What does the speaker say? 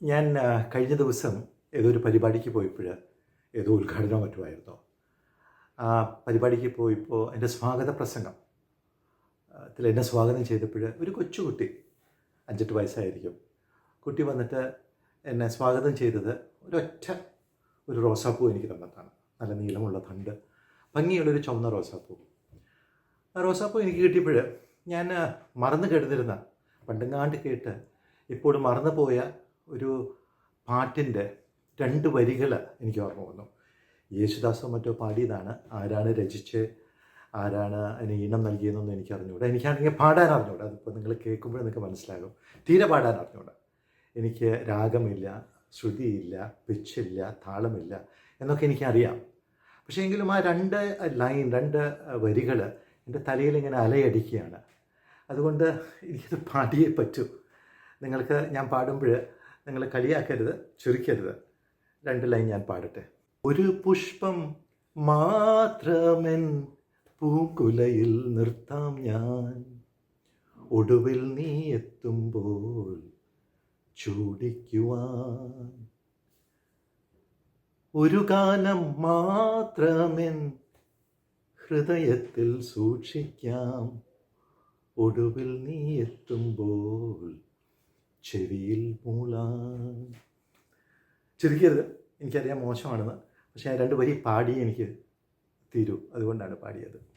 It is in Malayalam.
ഞാൻ കഴിഞ്ഞ ദിവസം ഏതോ ഒരു പരിപാടിക്ക് പോയപ്പോൾ ഏതോ ഉദ്ഘാടനമോ മറ്റുമായിരുന്നു. ആ പരിപാടിക്ക് പോയപ്പോൾ എന്റെ സ്വാഗത പ്രസംഗം അതിൽ എന്നെ സ്വാഗതം ചെയ്തപ്പോൾ ഒരു കൊച്ചുകുട്ടി അഞ്ചെട്ട് വയസ്സായിരിക്കും. കുട്ടി വന്നിട്ട് എന്നെ സ്വാഗതം ചെയ്തത് ഒരൊറ്റ ഒരു റോസാപ്പൂ എനിക്ക് തന്നിട്ടാണ് നല്ല നീളമുള്ള തണ്ട് ഭംഗിയുള്ളൊരു ചുവന്ന റോസാപ്പൂ. ആ റോസാപ്പൂ എനിക്ക് കിട്ടിയപ്പോൾ ഞാൻ മറന്നു കിടന്നിരുന്ന പണ്ടെങ്ങാണ്ട് കേട്ട് ഇപ്പോഴും മറന്നു പോയ ഒരു പാട്ടിന്റെ രണ്ട് വരികൾ എനിക്ക് ഓർമ്മ വന്നു. യേശുദാസോ മറ്റോ പാടിയതാണ്. ആരാണ് രചിച്ച് ആരാണ് അതിന് ഈണം നൽകിയതെന്നൊന്നും എനിക്ക് അറിഞ്ഞുകൂടാ എനിക്കാണെങ്കിൽ പാടാൻ അറിഞ്ഞുകൂടാ അതിപ്പോൾ നിങ്ങൾ കേൾക്കുമ്പോൾ നിങ്ങൾക്ക് മനസ്സിലാകും. തീരെ പാടാൻ അറിഞ്ഞുകൂടാ എനിക്ക് രാഗമില്ല ശ്രുതിയില്ല പിച്ചില്ല താളമില്ല എന്നൊക്കെ എനിക്കറിയാം. പക്ഷേ എങ്കിലും ആ രണ്ട് ലൈൻ രണ്ട് വരികൾ എന്റെ തലയിൽ ഇങ്ങനെ അലയടിക്കുകയാണ്. അതുകൊണ്ട് എനിക്കത് പാടിയേ പറ്റൂ. നിങ്ങൾക്ക് ഞാൻ പാടുമ്പോൾ നിങ്ങൾ കളിയാക്കരുത് ചുരുക്കരുത്. രണ്ട് ലൈൻ ഞാൻ പാടട്ടെ. ഒരു പുഷ്പം മാത്രമെൻ പൂക്കുലയിൽ നിർത്താം ഞാൻ. ഒടുവിൽ നീ എത്തുമ്പോൾ ചൂടിക്കുവാൻ. ഒരു കാലം മാത്രമെൻ ഹൃദയത്തിൽ സൂക്ഷിക്കാം. ഒടുവിൽ നീ എത്തുമ്പോൾ ചെവിയിൽ മൂളാൻ ചുരുക്കിയത് എനിക്കറിയാം മോശമാണെന്ന്. പക്ഷേ ആ രണ്ട് വരി പാടി എനിക്ക് തീരൂ. അതുകൊണ്ടാണ് പാടിയത്.